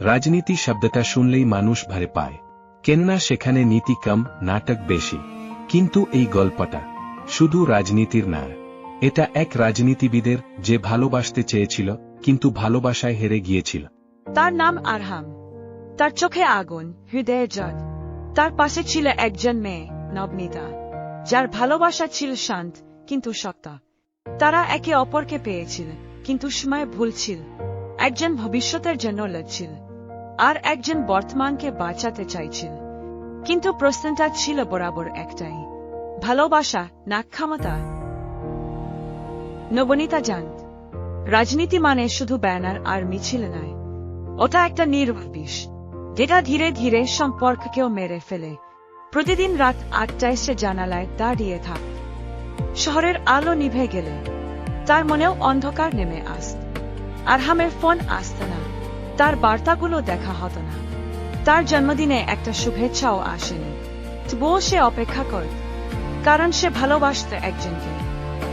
রাজনীতি শব্দটা শুনলেই মানুষ ভারে পায়। কেননা সেখানে নীতি কম, নাটক বেশি। কিন্তু এই গল্পটা শুধু রাজনীতির না, এটা এক রাজনীতিবিদের যে ভালোবাসতে চেয়েছিল, কিন্তু ভালোবাসায় হেরে গিয়েছিল। তার নাম আরহাম। তার চোখে আগুন, হৃদয়ে জল। তার পাশে ছিল একজন মেয়ে, নবনীতা। যার ভালোবাসা ছিল শান্ত, কিন্তু শক্ত। তারা একে অপরকে পেয়েছিল, কিন্তু সময় ভুল ছিল। একজন ভবিষ্যতের জন্য লড়ছিল। আর একজন বর্তমানকে বাঁচাতে চাইছিল কিন্তু প্রশ্নটা ছিল বরাবর একটাই। ভালোবাসা না ক্ষমতা নবনীতা জানত রাজনীতি মানে শুধু ব্যানার আর মিছিল নয়, ওটা একটা নির্ভর বিষ যেটা ধীরে ধীরে সম্পর্ককেও মেরে ফেলে। প্রতিদিন রাত আটটায় সে জানালায় দাঁড়িয়ে থাক। শহরের আলো নিভে গেলে, তার মনেও অন্ধকার নেমে আসত আরহামের ফোন আসত না। তার বার্তাগুলো দেখা হতো না। তার জন্মদিনে একটা শুভেচ্ছাও আসেনি। তবুও সে অপেক্ষা করত কারণ সে ভালোবাসত একজনকে।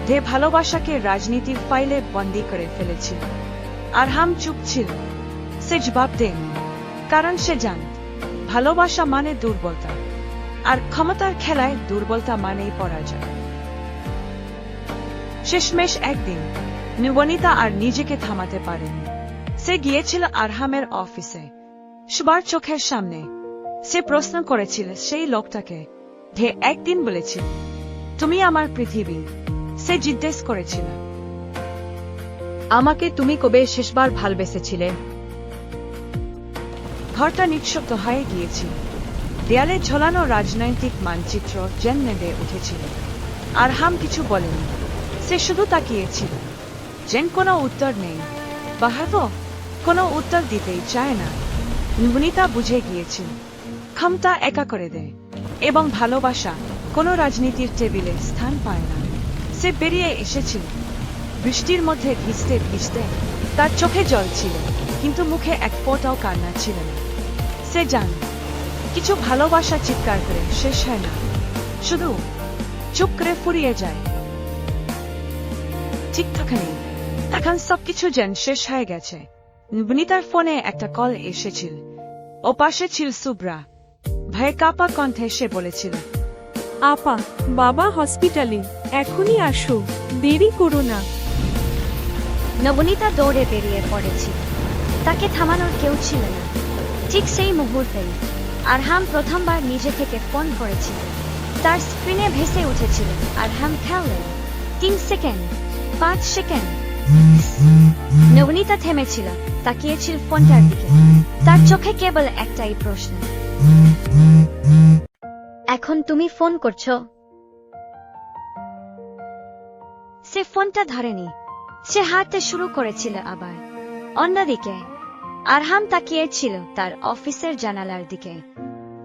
যে ভালোবাসাকে রাজনীতির ফাইলে বন্দি করে ফেলেছিল। আরহাম চুপ ছিল। সে জবাব দেয়নি, কারণ সে জান ভালোবাসা মানে দুর্বলতা, আর ক্ষমতার খেলায় দুর্বলতা মানেই পরাজয়। শেষমেশ একদিন নিবনিতা আর নিজেকে থামাতে পারেনি। সে গিয়েছিল আরহামের অফিসে। সবার চোখের সামনে সে প্রশ্ন করেছিল সেই লোকটাকে যে একদিন বলেছিল, তুমি আমার পৃথিবী। সে জিজ্ঞেস করেছিল, আমাকে তুমি কবে শেষবার ভালবেসেছিলে ঘরটা নিঃশব্দ হয়ে গিয়েছিল। দেয়ালে ঝোলানো রাজনৈতিক মানচিত্র যেন নেবে উঠেছিল। আর হাম কিছু বলেনি। সে শুধু তাকিয়েছিল যেন কোনো উত্তর নেই। বাহাব কোনো উত্তর দিতেই চায় না। নিবনিতা বুঝে গিয়েছিল ক্ষমতা একা করে দেয় এবং ভালোবাসা কোনো রাজনীতির টেবিলে স্থান পায় না। সে বেরিয়ে এসেছিল। বৃষ্টির মধ্যে ভিজতে ভিজতে তার চোখে জল ছিল, কিন্তু মুখে এক ফোঁটাও কান্না ছিল না। সে জান, কিছু ভালোবাসা চিৎকার করে শেষ হয় না। শুধু চুপ করে ফুরিয়ে যায়। ঠিক তখনই এখন সবকিছু যেন শেষ হয়ে গেছে। বনিতার ফোনে একটা কল এসেছিল। ও পাশে ছিল সুব্রা। ভয়ে কাপা কণ্ঠে সে বলেছিল আপা বাবা হসপিটালে এখনই আসো দেরি করো না। নবনীতা দৌড়ে বেরিয়ে পড়েছিল তাকে থামানোর কেউ ছিল না। ঠিক সেই মুহূর্তেই আরহাম প্রথমবার নিজে থেকে ফোন করেছিল। তার স্ক্রিনে ভেসে উঠেছিল আরহাম খেললেন। তিন সেকেন্ড পাঁচ সেকেন্ড নবনীতা থেমেছিল, তাকিয়েছিল ফোনটার দিকে। তার চোখে কেবল একটাই প্রশ্ন। এখন তুমি ফোন করছ? সে ফোনটা ধরেনি। সে হাঁটতে শুরু করেছিল আবার। অন্যদিকে, আরহাম তাকিয়েছিল তার অফিসের জানালার দিকে।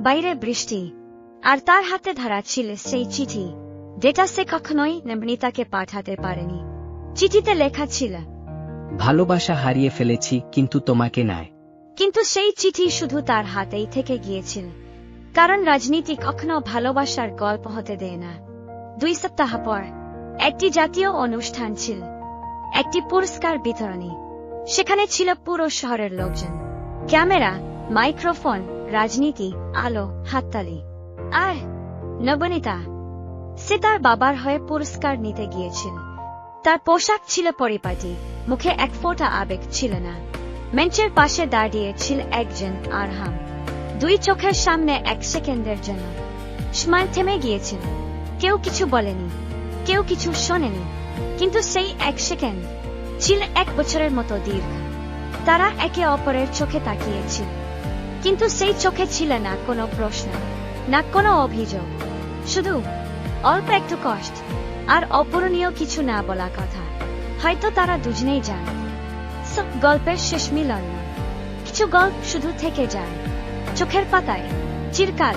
বাইরে বৃষ্টি, আর তার হাতে ধরা ছিল সেই চিঠি। যেটা সে কখনোই নবনীতাকে পাঠাতে পারেনি। চিঠিতে লেখা ছিল ভালোবাসা হারিয়ে ফেলেছি কিন্তু তোমাকে নয় কিন্তু সেই চিঠি শুধু তার হাতেই থেকে গিয়েছিল কারণ রাজনীতি কখনো ভালোবাসার গল্প হতে দেয় না। দুই সপ্তাহ পর একটি জাতীয় অনুষ্ঠান ছিল একটি পুরস্কার বিতরণী। সেখানে ছিল পুরো শহরের লোকজন ক্যামেরা মাইক্রোফোন রাজনীতি আলো হাততালি। আর নবনীতা সে তার বাবার হয়ে পুরস্কার নিতে গিয়েছিল। তার পোশাক ছিল পরিপাটি, মুখে এক ফোঁটা আবেগ ছিল না। মেঞ্চের পাশে দাঁড়িয়ে ছিল একজন আরহাম, দুই চোখের সামনে এক সেকেন্ডের জন্য। সময় থেমে গিয়েছিল। কেউ কিছু বলেনি, কেউ কিছু শোনেনি, কিন্তু সেই এক সেকেন্ড ছিল এক বছরের মতো দীর্ঘ। তারা একে অপরের চোখে তাকিয়েছিল, কিন্তু সেই চোখে ছিল না কোনো প্রশ্ন, না কোনো অভিযোগ। শুধু অল্প একটু কষ্ট। আর অপূরণীয় কিছু না বলা কথা। হয়তো তারা দুজনেই জানে। সব গল্পের শেষ মিলন। কিছু গল্প শুধু থেকে যায়। চোখের পাতায়, চিরকাল।